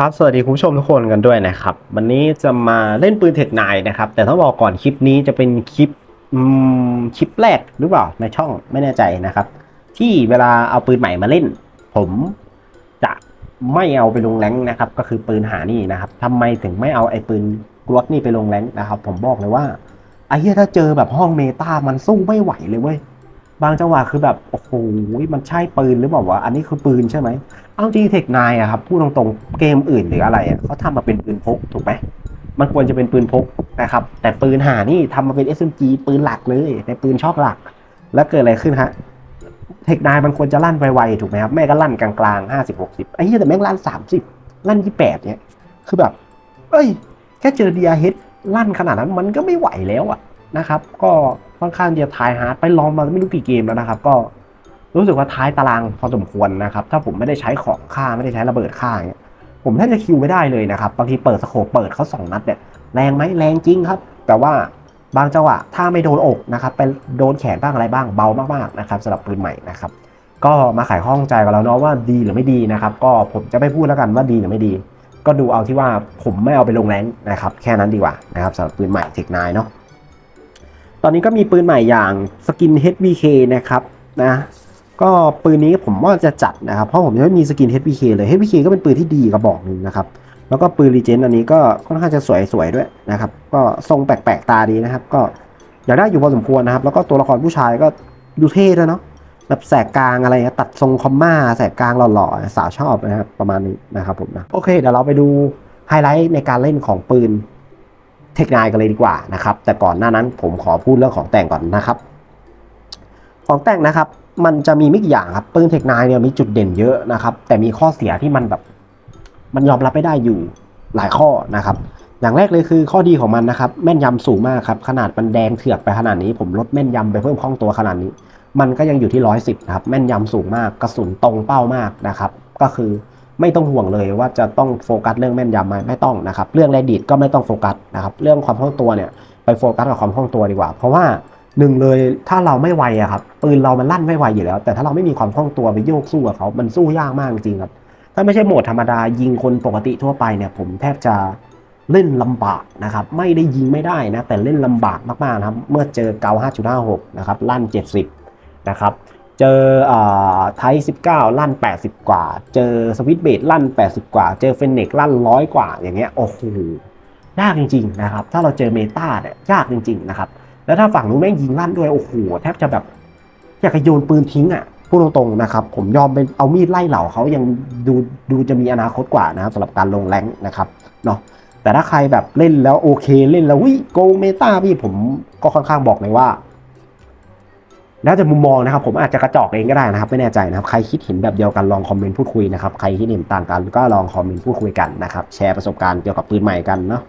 ครับ สวัสดีคุณผู้ชมทุกคนกันด้วยนะครับ วันนี้จะมาเล่นปืนเทคไนนะครับ แต่ต้องบอกก่อนคลิปนี้จะเป็นคลิปคลิปแรกหรือเปล่าในช่องไม่แน่ใจนะครับ ที่เวลาเอาปืนใหม่มาเล่น ผมจะไม่เอาไปลงแรงนะครับ ก็คือปืนหานี่นะครับทำไมถึงไม่เอาไอ้ปืนกลวกนี่ไปลงแรงนะครับ ผมบอกเลยว่าไอ้เหี้ยถ้าเจอแบบห้องเมตามันสู้ไม่ไหวเลยเว้ย บางจังหวะคือแบบโอ้โหมันใช่ปืนหรือเปล่าวะอันนี้คือปืนใช่ไหมเอาจริงเทคนายอะครับพูดตรงๆเกมอื่นหรืออะไรอะเขาทำมาเป็นปืนพกถูกไหมมันควรจะเป็นปืนพกนะครับ แต่ปืนหานี่ทำมาเป็น SMG ปืนหลักเลยในปืนชอบหลัก แล้วเกิดอะไรขึ้นฮะเทคนายมันควรจะลั่นไวๆถูกไหมครับแม่ก็ลั่นกลางๆห้าสิบหกสิบไอ้เหี้ยแต่แม่งลั่นสามสิบลั่นยี่แปดเนี่ยคือแบบ เอ้ย แค่เจอเดียเฮดลั่นขนาดนั้นมันก็ไม่ไหวแล้วอะนะครับ ก็ ค่อนข้างจะทายฮาร์ดไปลองมาไม่รู้กี่เกมแล้วนะครับ ก็รู้สึกว่าท้ายตารางพอสมควรนะครับ ถ้าผมไม่ได้ใช้ของฆ่าไม่ได้ใช้ระเบิดฆ่าเนี่ยผมแทบจะคิวไม่ได้เลยนะครับบางทีเปิดสโคปเปิดเขาสองนัดเนี่ยแรงไหมแรงจริงครับ แต่ว่าบางจังหวะถ้าไม่โดนอกนะครับไปโดนแขนบ้างอะไรบ้างเบามากๆนะครับสำหรับปืนใหม่นะครับก็มาไขข้องใจกันแล้วเนาะว่าดีหรือไม่ดีนะครับ ก็ผมจะไม่พูดแล้วกันว่าดีหรือไม่ดี ก็ดูเอาที่ว่าผมไม่เอาไปลงแรงนะครับ แค่นั้นดีกว่านะครับสำหรับปืนใหม่เทคนายเนาะ ตอนนี้ก็มีปืนใหม่อย่างสกิน HVK นะครับนะก็ปืนนี้ผมว่าจะจัดนะครับเพราะผมยังไม่มีสกิน HPK เลย HPK ก็เป็นปืนที่ดีกระบอกหนึ่งนะครับแล้วก็ปืนรีเจนอันนี้ก็ค่อนข้างจะสวยๆด้วยนะครับ ก็ทรงแปลกๆตาดีนะครับ ก็อยากได้อยู่พอสมควรนะครับ แล้วก็ตัวละครผู้ชายก็ดูเท่ด้วยเนาะแบบแสกกลางอะไรตัดทรงคอมมาแสกกลางหล่อๆสาวชอบนะครับประมาณนี้นะครับผมนะโอเคเดี๋ยวเราไปดูไฮไลท์ในการเล่นของปืน เทคนายกันเลยดีกว่านะครับ แต่ก่อนหน้านั้นผมขอพูดเรื่องของแต่งก่อนนะครับ ของแต่งนะครับมันจะมีไม่กี่อย่างครับปืนเทคนายเนี่ยมีจุดเด่นเยอะนะครับ แต่มีข้อเสียที่มันแบบมันยอมรับไม่ได้อยู่หลายข้อนะครับ อย่างแรกเลยคือข้อดีของมันนะครับ แม่นยำสูงมากครับ ขนาดมันแดงเถือกไปขนาดนี้ ผมลดแม่นยำไปเพิ่มคล่องตัวขนาดนี้ มันก็ยังอยู่ที่ร้อยสิบนะครับ แม่นยำสูงมาก กระสุนตรงเป้ามากนะครับ ก็คือ ไม่ต้องห่วงเลยว่าจะต้องโฟกัสเรื่องแม่นยำไหมไม่ต้องนะครับ เรื่องแรดิตก็ไม่ต้องโฟกัสนะครับ เรื่องความคล่องตัวเนี่ยไปโฟกัสกับความคล่องตัวดีกว่า เพราะว่าหนึ่งเลยถ้าเราไม่ไวอะครับปืนเรามันลั่นไม่ไวอยู่แล้ว แต่ถ้าเราไม่มีความคล่องตัวไปโยกสู้กับเขา มันสู้ยากมากจริงครับ ถ้าไม่ใช่โหมดธรรมดายิงคนปกติทั่วไปเนี่ย ผมแทบจะเล่นลำบากนะครับ ไม่ได้ยิงไม่ได้นะ แต่เล่นลำบากมากๆนะครับ เมื่อเจอเกา5.56 นะครับลั่น 70 นะครับ เจอไท19 ลั่น 80 กว่า เจอสวิตเบดลั่น 80 กว่า เจอเฟนเนกลั่นร้อยกว่า อย่างเงี้ย โอ้โห ยากจริงๆนะครับ ถ้าเราเจอเมตาเนี่ย ยากจริงๆนะครับ แล้วถ้าฝั่งนู้นแม่งยิงลั่นด้วย โอ้โห แทบจะแบบ อยากจะโยนปืนทิ้งอะ พูดตรงๆนะครับ ผมยอมเป็นเอามีดไล่เหล่าเขายังดูดูจะมีอนาคตกว่านะครับสำหรับการลงแรงนะครับ เนาะแต่ถ้าใครแบบเล่นแล้วโอเค เล่นแล้ววิโกเมตาพี่ผมก็ค่อนข้างบอกเลยว่า แล้วแต่มุมมองนะครับผมอาจจะกระจอกเองก็ได้นะครับไม่แน่ใจนะครับใครคิดเห็นแบบเดียวกันลองคอมเมนต์พูดคุยนะครับใครคิดเห็นต่างกันก็ลองคอมเมนต์พูดคุยกันนะครับแชร์ประสบการณ์เกี่ยวกับปืนใหม่กันเนาะ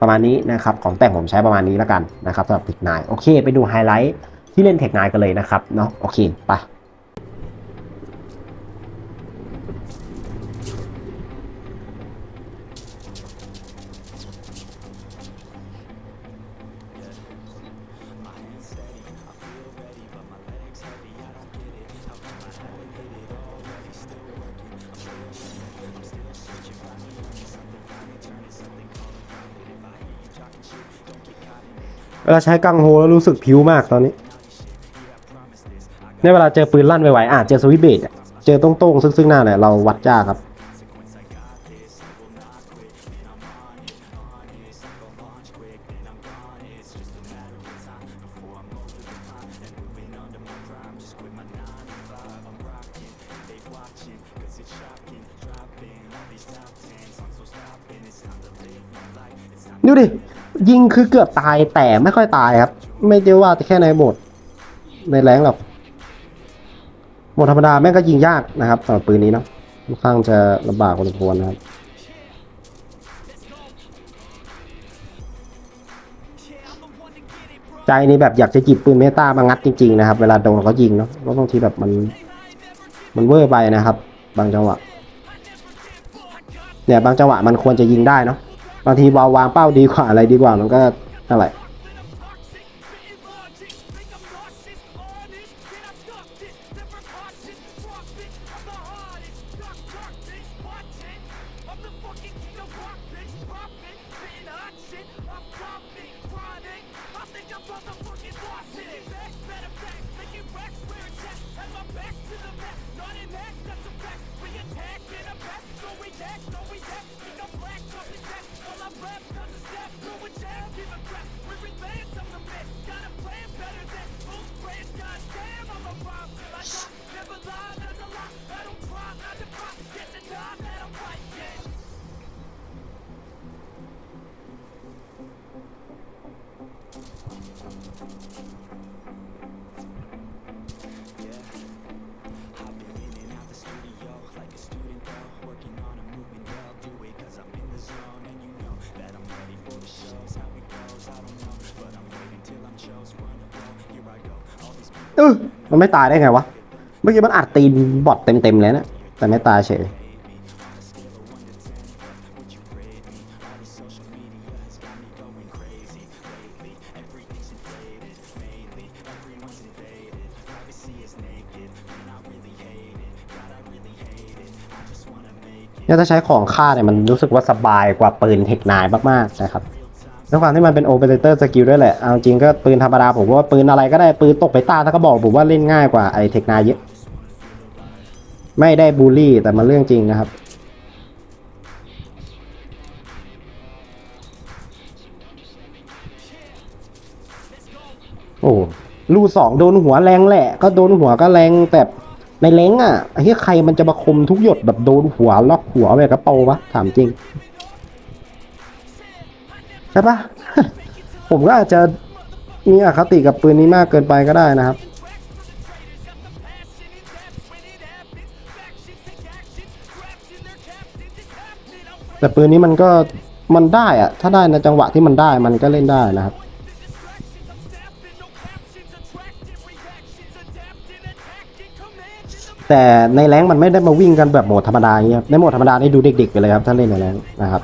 ประมาณนี้นะครับของแต่งผมใช้ประมาณนี้แล้วกันนะครับสำหรับเทคนายโอเค ไปดูไฮไลท์ที่เล่นเทคนายกันเลยนะครับเนาะโอเคไป เวลาใช้กังโฮแล้วรู้สึกผิวมากตอนนี้ ในเวลาเจอปืนลั่นไวๆอะเจอสวิตเบดอะเจอตรงๆซึ่งๆหน้าเนี่ยเราวัดจ้าครับ ดูดิ ยิงคือเกือบตายแต่ไม่ค่อยตายครับ ไม่ได้ว่าแต่แค่ในโหมด ในแรงหรอกโหมดธรรมดาแม่งก็ยิงยากนะครับสำหรับปืนนี้เนาะค่อนข้างจะลำบากพอสมควรนะครับใจนี่แบบอยากจะหยิบปืนเมตามางัดจริงๆนะครับ เวลาโดนเขายิงเนาะแล้วบางทีแบบมันมันเวอร์ไปนะครับ บางจังหวะเนี่ยบางจังหวะมันควรจะยิงได้เนาะ บางทีวาวางเป้าดีกว่าอะไรดีกว่ามันก็นั่นแหละ เออมันไม่ตายได้ไงวะ เมื่อกี้มันอัดตีนบอดเต็มๆเลยนะ แต่ไม่ตายเฉย เนี่ยถ้าใช้ของฆ่าเนี่ยมันรู้สึกว่าสบายกว่าปืนเทคนายมากๆนะครับด้วยความที่มันเป็นโอเปอเรเตอร์สกิลด้วยแหละ เอาจริงก็ปืนธรรมดาผมว่าปืนอะไรก็ได้ปืนตกไปตาถ้าก็บอกผมว่าเล่นง่ายกว่าไอเทคนายเยอะ ไม่ได้บูลลี่แต่มันเรื่องจริงนะครับโอ้ลูสองโดนหัวแรงแหละ ก็โดนหัวก็แรงแต่ ในเล้งอะไอ้ที่ใครมันจะมาคมทุกหยดแบบโดนหัวล็อกหัวไปกระโปงวะถามจริงใช่ปะผมก็อาจจะมีอคติกับปืนนี้มากเกินไปก็ได้นะครับ แต่ปืนนี้มันก็มันได้อะถ้าได้ในจังหวะที่มันได้มันก็เล่นได้นะครับ แต่ในแรงมันไม่ได้มาวิ่งกันแบบโหมดธรรมดาอย่างเงี้ยครับในโหมดธรรมดานี่ดูเด็กๆไปเลยครับถ้าเล่นในแรงนะครับ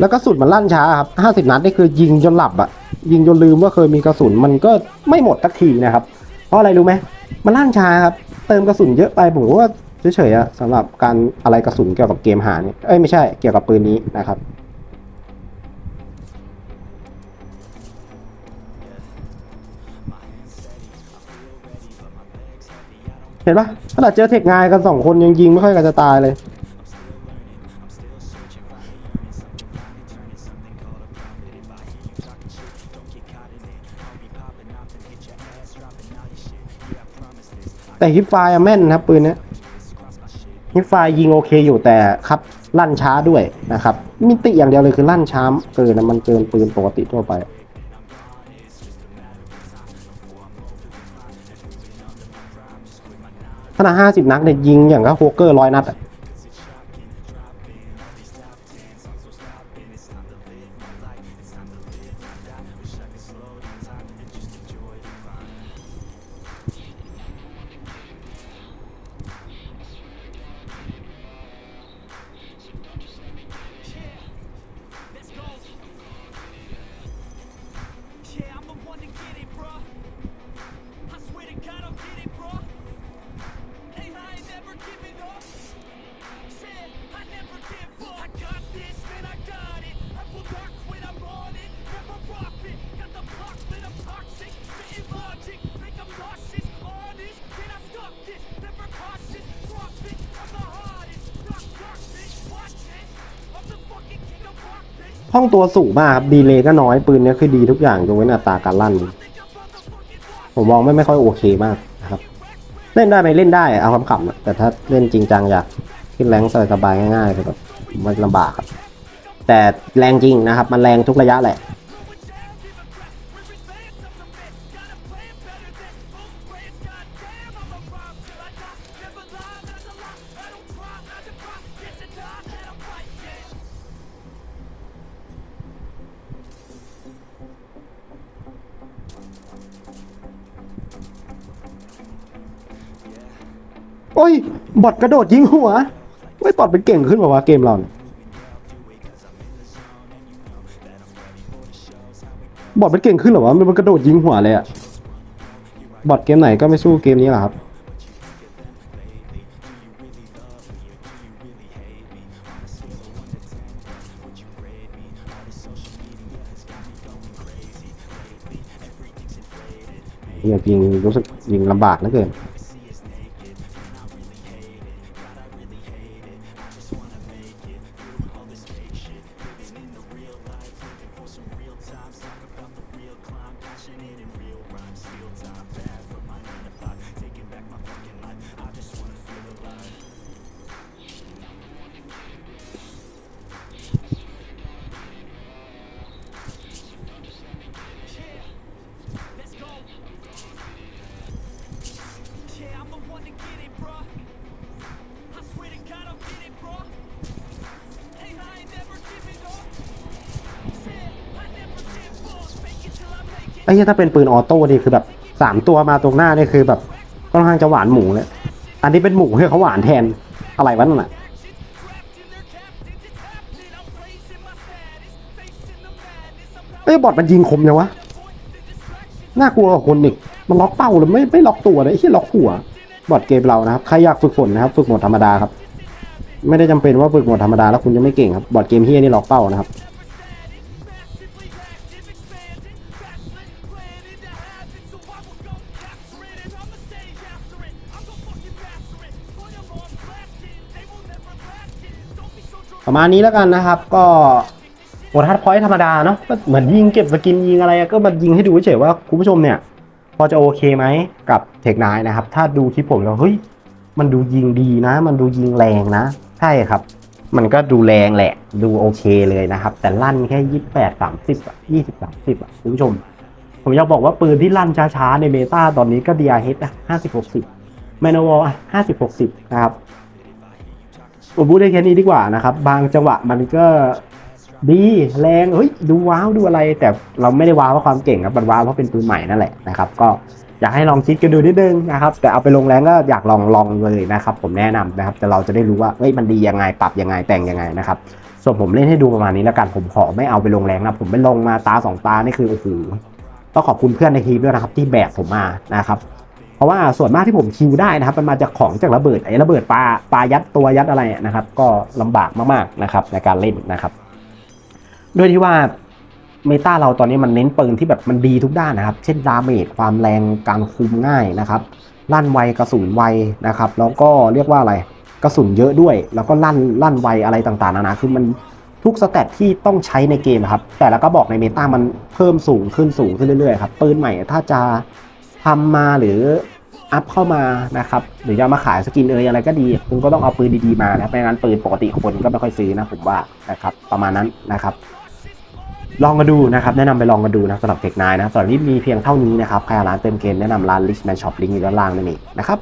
แล้วกระสุนมันลั่นช้าครับห้าสิบนัดนี่คือยิงจนหลับอะยิงจนลืมว่าเคยมีกระสุนมันก็ไม่หมดสักทีนะครับ เพราะอะไรรู้ไหมมันลั่นช้าครับ เติมกระสุนเยอะไปผมว่าเฉยๆอะสำหรับการอะไรกระสุนเกี่ยวกับเกมหาเนี่ยเอ้ยไม่ใช่เกี่ยวกับปืนนี้นะครับ ห็นปะขนาดเจอเทคงายกันสองคนยังยิงไม่ค่อยกันจะตายเลย แต่ฮิปไฟแม่นนะครับปืนนี้ฮิปไฟยิงโอเคอยู่แต่ครับลั่นช้าด้วยนะครับมิติอย่างเดียวเลยคือลั่นช้าเกินนะมันเกินปืนปกติทั่วไป ขนาดห้าสิบนัดเนี่ยยิงอย่างก็โฮเกอร์ร้อยนัดอะ ห้องตัวสูงมากครับดีเลย์ก็น้อยปืนเนี้ยคือดีทุกอย่างยกเว้นอัตราการลั่น ผมมองไม่ไม่ค่อยโอเคมากนะครับ เล่นได้ไหมเล่นได้เอาคำขำๆอะแต่ถ้าเล่นจริงจังอยากขึ้นแรงสบายๆง่ายๆคือแบบมันลำบากครับแต่แรงจริงนะครับ มันแรงทุกระยะแหละ โอ้ย บอทกระโดดยิงหัวเฮ้ยบอทเป็นเก่งขึ้นแบบว่าวะเกมเราบอทเป็นเก่งขึ้นหรอวะมันกระโดดยิงหัวเลยอะบอทเกมไหนก็ไม่สู้เกมนี้หรอครับเนี่ยยิงรู้สึกยิงลำบากเหลือเกิน อ้ยถ้าเป็นปืนออโต้นี่คือแบบสามตัวมาตรงหน้านี่คือแบบค่อนข้างจะหวานหมูเลย อันนี้เป็นหมูเฮ้ยเขาหวานแทนอะไรวะนั่นน่ะเอ้ยบอทมันยิงคมยังวะน่ากลัวกว่าคนอีกมันล็อกเป้าเลยไม่ไม่ล็อกตัวเลยไอ้ที่ล็อกหัว บอทเกมเรานะครับใครอยากฝึกฝนนะครับ ฝึกหมดธรรมดาครับ ไม่ได้จำเป็นว่าฝึกหมดธรรมดาแล้วคุณจะไม่เก่งครับบอทเกมเฮียนี่ล็อกเป้านะครับ ประมาณนี้แล้วกันนะครับ ก็โหมดฮาร์ดพอยต์ธรรมดาเนาะก็เหมือนยิงเก็บสกินยิงอะไรก็มายิงให้ดูเฉยๆว่าคุณผู้ชมเนี่ย พอจะโอเคไหมกับเทคนายนะครับ ถ้าดูคลิปผมแล้วเฮ้ยมันดูยิงดีนะ มันดูยิงแรงนะ ใช่ครับ มันก็ดูแรงแหละ ดูโอเคเลยนะครับ แต่ลั่นแค่ยี่สิบแปดสามสิบยี่สิบสามสิบอะคุณผู้ชม ผมอยากบอกว่าปืนที่ลั่นช้าๆในเมตาตอนนี้ก็ DRH นะห้าสิบหกสิบแมนวอลห้าสิบหกสิบนะครับ ผมพูดได้แค่นี้ดีกว่านะครับ บางจังหวะมันก็ดีแรงเฮ้ยดูว้าวดูอะไร แต่เราไม่ได้ว้าวเพราะความเก่งครับมันว้าวเพราะเป็นปืนใหม่นั่นแหละนะครับก็อยากให้ลองคิดกันดูนิดนึงนะครับ แต่เอาไปลงแรงก็อยากลองลองเลยนะครับ ผมแนะนำนะครับ แต่เราจะได้รู้ว่าเฮ้ยมันดียังไงปรับยังไงแต่งยังไงนะครับส่วนผมเล่นให้ดูประมาณนี้แล้วกันผมขอไม่เอาไปลงแรงนะผมไปลงมาตาสองตานี่คือโอ้โหต้องขอบคุณเพื่อนในทีมด้วยนะครับ ที่แบกผมมานะครับ เพราะว่าส่วนมากที่ผมคิวได้นะครับ มันมาจากของจากระเบิดไอ้ระเบิดปลาปลายัดตัวยัดอะไรนะครับ ก็ลำบากมากๆนะครับในการเล่นนะครับ ด้วยที่ว่าเมตาเราตอนนี้มันเน้นปืนที่แบบมันดีทุกด้านนะครับ เช่นดาเมจความแรงการคุมง่ายนะครับลั่นไวกระสุนไวนะครับ แล้วก็เรียกว่าอะไรกระสุนเยอะด้วย แล้วก็ลั่นลั่นไวอะไรต่างๆนานาคือมันทุกสเตตที่ต้องใช้ในเกมครับ แต่ละก็บอกในเมตามันเพิ่มสูงขึ้นสูงขึ้นเรื่อยๆครับปืนใหม่ถ้าจะ ทำมาหรืออัพเข้ามานะครับหรือจะมาขายสกินเอยอะไรก็ดี คุณก็ต้องเอาปืนดีๆมานะไม่งั้นปืนปกติคนก็ไม่ค่อยซื้อนะผมว่านะครับประมาณนั้นนะครับ ลองมาดูนะครับ แนะนำไปลองกันดูนะสำหรับเทคนายนะสำหรับนี้มีเพียงเท่านี้นะครับใครร้านเติมเกมแนะนำร้านลิชแมนช็อปลิงก์อยู่ด้านล่างนั่นเองนะครับ